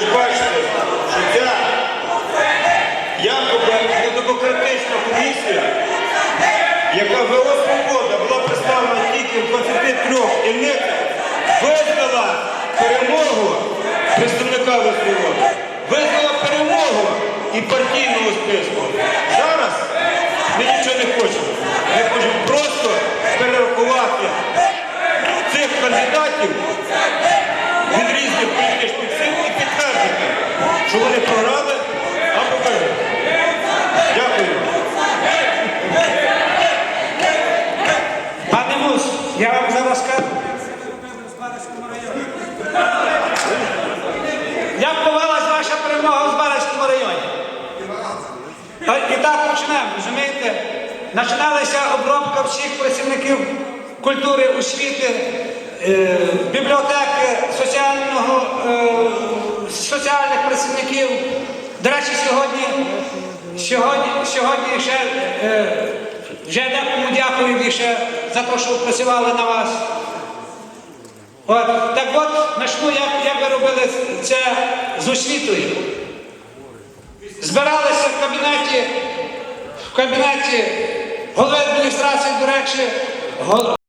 ж бачите, що ця якоби недемократична комісія, яка ВО «Свобода» була представлена тільки в 23 дільницях, визнала перемогу представника ВСВО, визнала перемогу і партійного списку. Зараз ми нічого не хочемо. Ми хочемо просто перерахувати цих кандидатів програли або виграли. Дякую. Пане Мус, я вам зараз скажу. Як повелась ваша перемога в Збаразькому районі? І так почнемо, розумієте? Починалася обробка всіх працівників культури, освіти, е, бібліотеки, соціального, е, працівників. До речі, сьогодні, сьогодні, сьогодні ще е, вже декому дякую ще за те, що працювали на вас. От, так от, почну, як, як ви робили це з освітою. Збиралися в кабінеті, в кабінеті голови адміністрації, до речі,